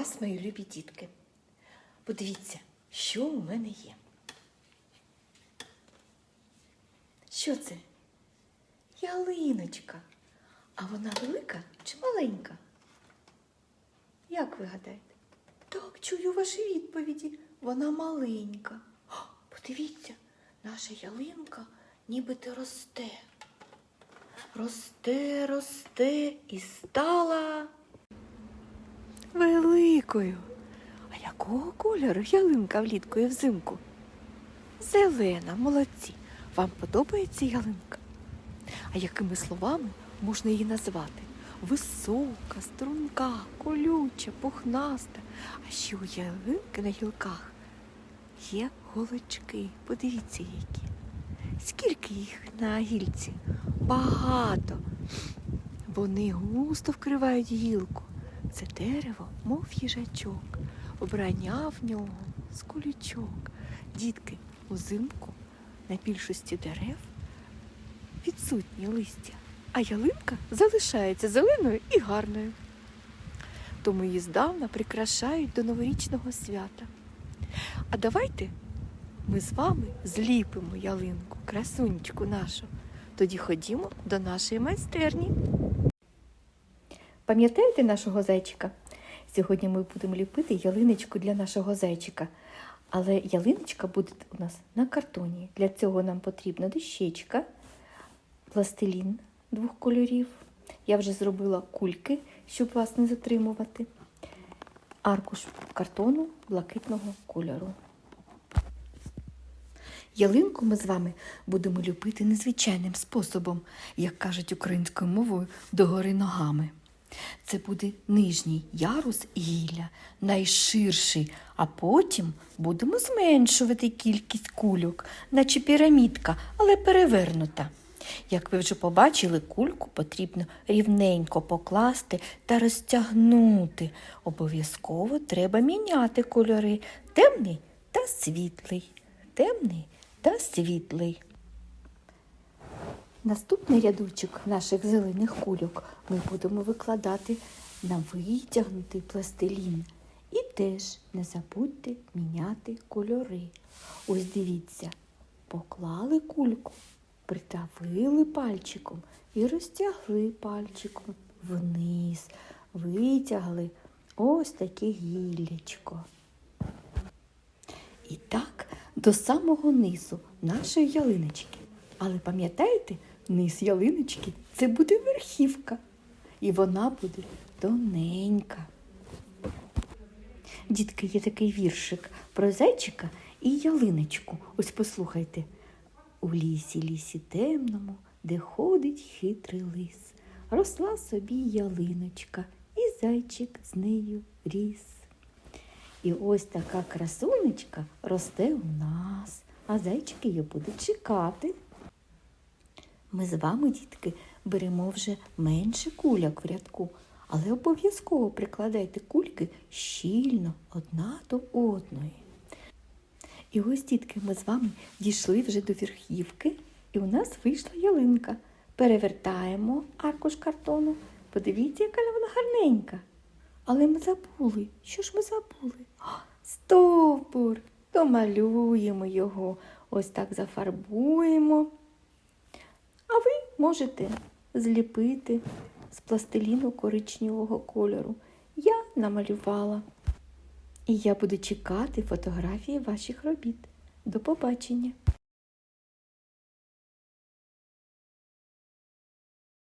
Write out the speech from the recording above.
Вас, мої любі дітки. Подивіться, що у мене є. Що це? Ялиночка. А вона велика чи маленька? Як ви гадаєте? Так, чую ваші відповіді. Вона маленька. О, подивіться, наша ялинка нібито росте. Росте, росте і стала великою. А якого кольору ялинка влітку і взимку? Зелена, молодці. Вам подобається ялинка? А якими словами можна її назвати? Висока, струнка, колюча, пухнаста. А ще у ялинки на гілках є голочки. Подивіться, які. Скільки їх на гільці? Багато. Вони густо вкривають гілку. Це дерево, мов їжачок, обрання в нього з колючок. Дітки, узимку на більшості дерев відсутні листя, а ялинка залишається зеленою і гарною. Тому її здавна прикрашають до новорічного свята. А давайте ми з вами зліпимо ялинку, красунечку нашу. Тоді ходімо до нашої майстерні. Пам'ятаєте нашого зайчика? Сьогодні ми будемо ліпити ялиночку для нашого зайчика. Але ялиночка буде у нас на картоні. Для цього нам потрібна дощечка, пластилін двох кольорів. Я вже зробила кульки, щоб вас не затримувати. Аркуш картону блакитного кольору. Ялинку ми з вами будемо ліпити незвичайним способом, як кажуть українською мовою, догори ногами. Це буде нижній ярус гілля, найширший, а потім будемо зменшувати кількість кульок, наче пірамідка, але перевернута. Як ви вже побачили, кульку потрібно рівненько покласти та розтягнути. Обов'язково треба міняти кольори темний та світлий, темний та світлий. Наступний рядочок наших зелених кульок ми будемо викладати на витягнутий пластилін. І теж не забудьте міняти кольори. Ось дивіться, поклали кульку, притавили пальчиком і розтягли пальчиком вниз, витягли ось таке гіллячко. І так до самого низу нашої ялиночки. Але пам'ятаєте, низ ялиночки це буде верхівка, і вона буде тоненька. Дітки, є такий віршик про зайчика і ялиночку. Ось послухайте. У лісі, лісі темному, де ходить хитрий лис, росла собі ялиночка, і зайчик з нею ріс. І ось така красунечка росте у нас, а зайчик її буде чекати. Ми з вами, дітки, беремо вже менше куляк в рядку, але обов'язково прикладайте кульки щільно одна до одної. І ось, дітки, ми з вами дійшли вже до верхівки, і у нас вийшла ялинка. Перевертаємо аркуш картону. Подивіться, яка вона гарненька. Але ми забули. Що ж ми забули? Стовбур! Домалюємо його, ось так зафарбуємо. Можете зліпити з пластиліну коричневого кольору. Я намалювала. І я буду чекати фотографії ваших робіт. До побачення!